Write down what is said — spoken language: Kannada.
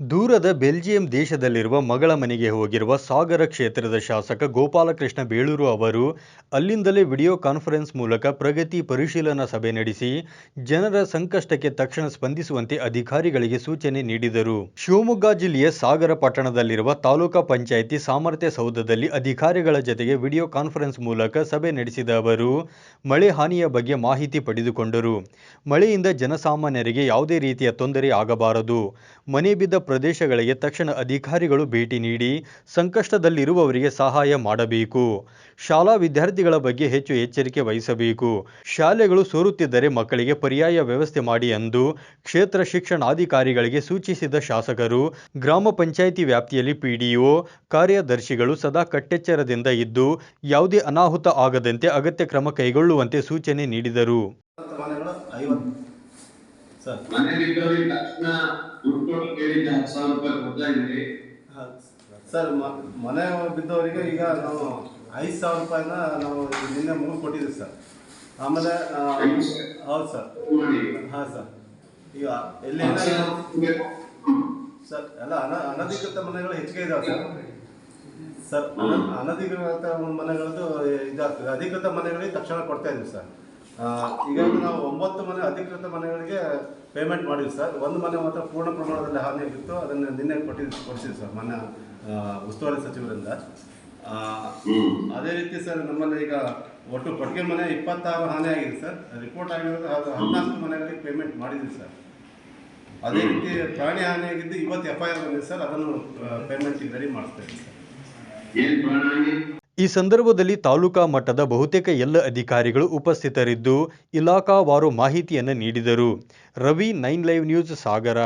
ದೂರದ ಬೆಲ್ಜಿಯಂ ದೇಶದಲ್ಲಿರುವ ಮಗಳ ಮನೆಗೆ ಹೋಗಿರುವ ಸಾಗರ ಕ್ಷೇತ್ರದ ಶಾಸಕ ಗೋಪಾಲಕೃಷ್ಣ ಬೇಳೂರು ಅವರು ಅಲ್ಲಿಂದಲೇ ವಿಡಿಯೋ ಕಾನ್ಫರೆನ್ಸ್ ಮೂಲಕ ಪ್ರಗತಿ ಪರಿಶೀಲನಾ ಸಭೆ ನಡೆಸಿ ಜನರ ಸಂಕಷ್ಟಕ್ಕೆ ತಕ್ಷಣ ಸ್ಪಂದಿಸುವಂತೆ ಅಧಿಕಾರಿಗಳಿಗೆ ಸೂಚನೆ ನೀಡಿದರು. ಶಿವಮೊಗ್ಗ ಜಿಲ್ಲೆಯ ಸಾಗರ ಪಟ್ಟಣದಲ್ಲಿರುವ ತಾಲೂಕಾ ಪಂಚಾಯಿತಿ ಸಾಮರ್ಥ್ಯ ಸೌಧದಲ್ಲಿ ಅಧಿಕಾರಿಗಳ ಜತೆಗೆ ವಿಡಿಯೋ ಕಾನ್ಫರೆನ್ಸ್ ಮೂಲಕ ಸಭೆ ನಡೆಸಿದ ಅವರು, ಮಳೆ ಹಾನಿಯ ಬಗ್ಗೆ ಮಾಹಿತಿ ಪಡೆದುಕೊಂಡರು. ಮಳೆಯಿಂದ ಜನಸಾಮಾನ್ಯರಿಗೆ ಯಾವುದೇ ರೀತಿಯ ತೊಂದರೆ ಆಗಬಾರದು. ಮನೆ ಬಿದ್ದ ಪ್ರದೇಶಗಳಿಗೆ ತಕ್ಷಣ ಅಧಿಕಾರಿಗಳು ಭೇಟಿ ನೀಡಿ ಸಂಕಷ್ಟದಲ್ಲಿರುವವರಿಗೆ ಸಹಾಯ ಮಾಡಬೇಕು. ಶಾಲಾ ವಿದ್ಯಾರ್ಥಿಗಳ ಬಗ್ಗೆ ಹೆಚ್ಚು ಎಚ್ಚರಿಕೆ ವಹಿಸಬೇಕು. ಶಾಲೆಗಳು ಸೋರುತ್ತಿದ್ದರೆ ಮಕ್ಕಳಿಗೆ ಪರ್ಯಾಯ ವ್ಯವಸ್ಥೆ ಮಾಡಿ ಎಂದು ಕ್ಷೇತ್ರ ಶಿಕ್ಷಣಾಧಿಕಾರಿಗಳಿಗೆ ಸೂಚಿಸಿದ ಶಾಸಕರು, ಗ್ರಾಮ ಪಂಚಾಯಿತಿ ವ್ಯಾಪ್ತಿಯಲ್ಲಿ ಪಿಡಿಒ ಕಾರ್ಯದರ್ಶಿಗಳು ಸದಾ ಕಟ್ಟೆಚ್ಚರದಿಂದ ಇದ್ದು ಯಾವುದೇ ಅನಾಹುತ ಆಗದಂತೆ ಅಗತ್ಯ ಕ್ರಮ ಕೈಗೊಳ್ಳುವಂತೆ ಸೂಚನೆ ನೀಡಿದರು. ಕೇಳಿದ್ದೆ ಹತ್ತು ಸಾವಿರ ರೂಪಾಯಿ ಕೊಡ್ತಾ ಇದ್ದೀರಿ. ಸರ್ ಮನೆ ಬಿದ್ದವರಿಗೆ ಈಗ ನಾವು ಐದು ಸಾವಿರ ರೂಪಾಯಿನ ನಾವು ನಿನ್ನೆ ಮೂರು ಕೊಟ್ಟಿದ್ದೀವಿ ಸರ್. ಆಮೇಲೆ? ಹೌದು ಸರ್. ಹಾಂ ಸರ್. ಈಗ ಎಲ್ಲಿ. ಸರ್ ಎಲ್ಲ ಅನ ಅನಧಿಕೃತ ಮನೆಗಳು ಹೆಚ್ಚಿಗೆ ಇದಾವೆ ಸರ್. ಸರ್ ಅನ- ಅನಧಿಕೃತ ಮನೆಗಳದ್ದು ಇದಾಗ್ತದೆ. ಅಧಿಕೃತ ಮನೆಗಳಿಗೆ ತಕ್ಷಣ ಕೊಡ್ತಾ ಇದ್ದೀವಿ ಸರ್. ಈಗಾಗಲೇ ನಾವು ಒಂಬತ್ತು ಮನೆ, ಅಧಿಕೃತ ಮನೆಗಳಿಗೆ ಪೇಮೆಂಟ್ ಮಾಡಿದ್ವಿ ಸರ್. ಒಂದು ಮನೆ ಮಾತ್ರ ಪೂರ್ಣ ಪ್ರಮಾಣದಲ್ಲಿ ಹಾನಿಯಾಗಿತ್ತು ಅದನ್ನು ನಿನ್ನೆ ಕೊಟ್ಟಿ ಕೊಡಿಸಿದ್ವಿ ಸರ್, ಮನೆ ಉಸ್ತುವಾರಿ ಸಚಿವರಿಂದ. ಅದೇ ರೀತಿ ಸರ್, ನಮ್ಮಲ್ಲಿ ಈಗ ಒಟ್ಟು ಕೊಟ್ಟಿಗೆ ಮನೆ ಇಪ್ಪತ್ತಾರು ಹಾನಿ ಆಗಿದೆ ಸರ್. ರಿಪೋರ್ಟ್ ಆಗಿರೋದು ಅದು ಹದಿನಾಲ್ಕು ಮನೆಗಳಿಗೆ ಪೇಮೆಂಟ್ ಮಾಡಿದ್ವಿ ಸರ್. ಅದೇ ರೀತಿ ಪ್ರಾಣಿ ಹಾನಿಯಾಗಿದ್ದು ಇವತ್ತು ಎಫ್ ಐ ಆರ್ ಬಂದಿದೆ ಸರ್. ಅದನ್ನು ಪೇಮೆಂಟ್ ರೆಡಿ ಮಾಡಿಸ್ತೇವೆ ಸರ್. ಈ ಸಂದರ್ಭದಲ್ಲಿ ತಾಲೂಕಾ ಮಟ್ಟದ ಬಹುತೇಕ ಎಲ್ಲ ಅಧಿಕಾರಿಗಳು ಉಪಸ್ಥಿತರಿದ್ದು ಇಲಾಖಾವಾರು ಮಾಹಿತಿಯನ್ನು ನೀಡಿದರು. Ravi, nine live news, Sagara.